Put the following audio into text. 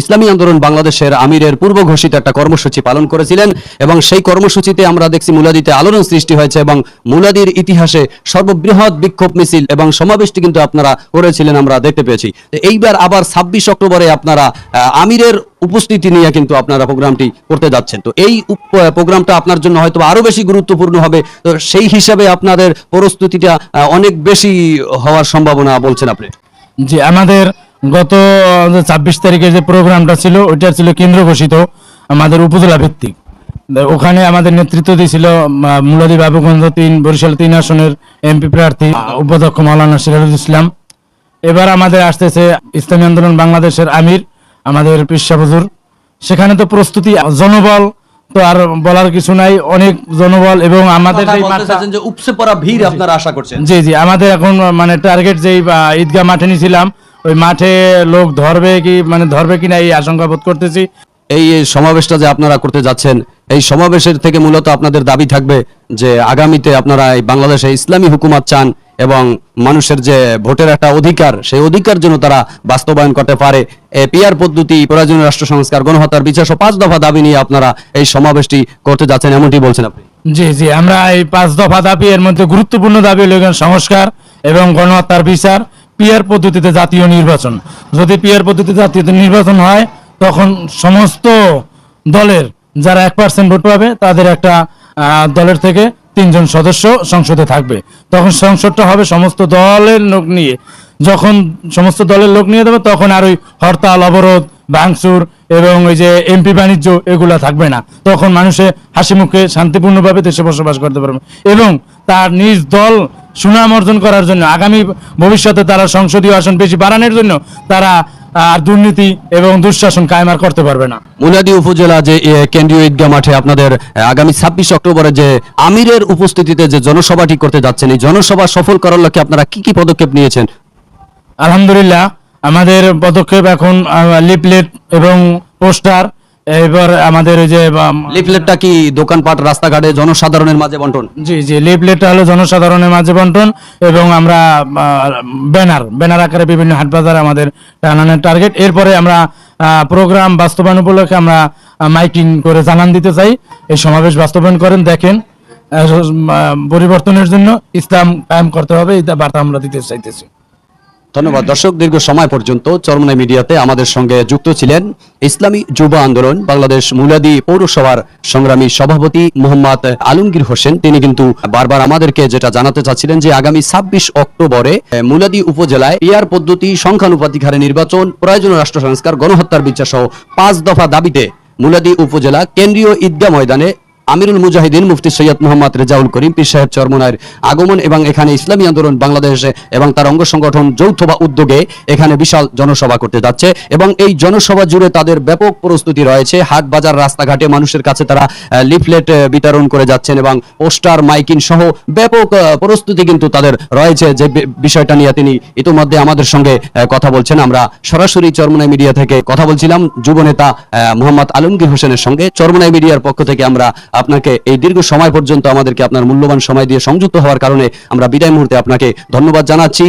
ইসলামী আন্দোলন বাংলাদেশের আমিরের পূর্ব ঘোষিত একটা কর্মসূচি পালন করেছিলেন এবং সেই কর্মসূচিতে আমরা দেখছি মুলাদিতে আলোড়ন সৃষ্টি হয়েছে এবং মুলাদির ইতিহাসে সর্ববৃহৎ বিক্ষোভ মিছিল এবং সমাবেশটি কিন্তু আপনারা করেছিলেন, আমরা দেখতে পেয়েছি। এইবার আবার ছাব্বিশ অক্টোবরে আপনারা আমিরের উপস্থিতি নিয়ে কিন্তু আপনারা প্রোগ্রামটি করতে যাচ্ছেন। তো এই প্রোগ্রামটা আপনার জন্য হয়তো আরও বেশি গুরুত্বপূর্ণ হবে। তো সেই হিসাবে আপনাদের প্রস্তুতিটা অনেক বেশি হওয়ার সম্ভাবনা বলছেন আপনি। যে আমাদের গত ছাব্বিশ তারিখে যে প্রোগ্রামটা ছিল ওইটা ছিল কেন্দ্র ঘোষিত আমাদের উপজেলা ভিত্তিক। ওখানে আমাদের নেতৃত্ব দিয়েছিল মুলাদি বাবুগঞ্জ তিন বরিশাল তিন আসনের এমপি প্রার্থী উপাধ্যক্ষ মাওলানা সিরাজুল ইসলাম। এবার আমাদের আসতেছে ইসলামী আন্দোলন বাংলাদেশের আমির আমাদের পিসা হুজুর। সেখানে তো প্রস্তুতি জনবল তো আর বলার কিছু নাই অনেক জনবল এবং আমাদের যে উপসে পড়া ভিড় আপনারা আশা করছেন। জি জি। আমাদের এখন মানে টার্গেট যেই ঈদগাহ মাঠে নিয়েছিলাম ওই মাঠে লোক ধরবে কি মানে ধরবে কিনা এই আশঙ্কা বোধ করতেছি। এই এই সমাবেশটা যে আপনারা করতে যাচ্ছেন এই সমাবেশের থেকে মূলত আপনাদের দাবি থাকবে যে আগামীতে আপনারা এই বাংলাদেশে ইসলামী হুকুমাত চান এবং মানুষের যে ভোটের একটা অধিকার সেই অধিকার জন্য তারা বাস্তবায়ন করতে পারে। পিআর পদ্ধতি প্রয়োজনীয় রাষ্ট্র সংস্কার গণহত্যার বিচার পাঁচ দফা দাবি নিয়ে আপনারা এই সমাবেশটি করতে যাচ্ছেন এমনটি বলছেন আপনি। জি জি আমরা এই পাঁচ দফা দাবি এর মধ্যে গুরুত্বপূর্ণ দাবি হলো সংস্কার এবং গণহত্যার বিচার। পিয়ার পদ্ধতিতে জাতীয় নির্বাচন। যদি পিয়ার পদ্ধতিতে জাতীয় নির্বাচন হয়, তখন সমস্ত দলের যারা এক পার্সেন্ট ভোট পাবে, তাদের একটা দলের থেকে তিনজন সদস্য সংসদে থাকবে। তখন সংসদটা হবে সমস্ত দলের লোক নিয়ে। যখন সমস্ত দলের লোক নিয়ে দেবে, তখন আর ওই হরতাল, অবরোধ, ভাঙচুর এবং ওই যে এমপি বাণিজ্য এগুলা থাকবে না। তখন মানুষে হাসি মুখে শান্তিপূর্ণভাবে দেশে বসবাস করতে পারবে। এবং তার নিজ দল সুনাম অর্জন করার জন্য আগামী ভবিষ্যতে তারা সংসদীয় আসন বেশি বাড়ানোর জন্য তারা আর দুর্নীতি এবং দুঃশাসন কায়েমার করতে পারবে না। মুলাদি উপজেলা যে কেন্দ্রীয় ঈদগাহ মাঠে আপনাদের আগামী ছাব্বিশ অক্টোবরে যে আমিরের উপস্থিতিতে যে জনসভাটি করতে যাচ্ছেন এই জনসভা সফল করার লক্ষ্যে আপনারা কি কি পদক্ষেপ নিয়েছেন? আলহামদুলিল্লাহ আমাদের পদক্ষেপ এখন লিপলেট এবং পোস্টার এবার আমাদের ওই যে লিফলেটটা কি দোকানপাট রাস্তাঘাটে জনসাধারণের মাঝে বন্টন? জি জি লিফলেটটা হলো জনসাধারণের মাঝে বন্টন এবং আমরা ব্যানার ব্যানার আকারে বিভিন্ন হাট বাজার আমাদের টানানোর টার্গেট এরপরে আমরা প্রোগ্রাম বাস্তবায়ন উপলক্ষে আমরা মাইকিং করে জানান দিতে চাই। এই সমাবেশ বাস্তবায়ন করেন দেখেন পরিবর্তনের জন্য ইসলাম কায়েম করতে হবে এই বার্তা আমরা দিতে চাইতেছি। ধন্যবাদ। দর্শক, দীর্ঘ সময় পর্যন্ত চরমনাই মিডিয়াতে আমাদের সঙ্গে যুক্ত ছিলেন ইসলামী যুব আন্দোলন, বাংলাদেশ মুলাদি পৌরসভার সংগ্রামী সভাপতি মোহাম্মদ আলমগীর হোসেন। তিনি কিন্তু বারবার আমাদেরকে যেটা জানাতে চাচ্ছিলেন যে, আগামী ছাব্বিশ অক্টোবরে মুলাদি উপজেলায় পিয়ার পদ্ধতি সংখ্যানুপাতিক হারে নির্বাচন, প্রয়োজনীয় রাষ্ট্র সংস্কার গণহত্যার বিচার সহ পাঁচ দফা দাবিতে মুলাদি উপজেলা কেন্দ্রীয় ঈদগাহ ময়দানে আমিরুল মুজাহিদিন মুফতি সৈয়দ মোহাম্মদ রেজাউল করিম পীর সাহেব চরমনায়ের আগমন এবং এখানে ইসলামী আন্দোলন বাংলাদেশ এবং তার অঙ্গ সংগঠন যৌথ বা উদ্যোগে এখানে বিশাল জনসভা করতে যাচ্ছে এবং এই জনসভা জুড়ে তাদের ব্যাপক প্রস্তুতি রয়েছে। হাট বাজার, রাস্তাঘাটে মানুষের কাছে তারা লিফলেট বিতরণ করে যাচ্ছেন এবং পোস্টার, মাইকিং সহ ব্যাপক প্রস্তুতি কিন্তু তাদের রয়েছে। যে বিষয়টা নিয়ে তিনি ইতিমধ্যে আমাদের সঙ্গে কথা বলছেন। আমরা সরাসরি চরমনাই মিডিয়া থেকে কথা বলছিলাম। যুবনেতা মোহাম্মদ আলমগীর হোসেনের সঙ্গে। চরমনাই মিডিয়ার পক্ষ থেকে আমরা আপনাকে এই দীর্ঘ সময় পর্যন্ত আমাদেরকে আপনার মূল্যবান সময় দিয়ে সংযুক্ত হওয়ার কারণে আমরা বিদায় মুহূর্তে আপনাকে ধন্যবাদ জানাচ্ছি।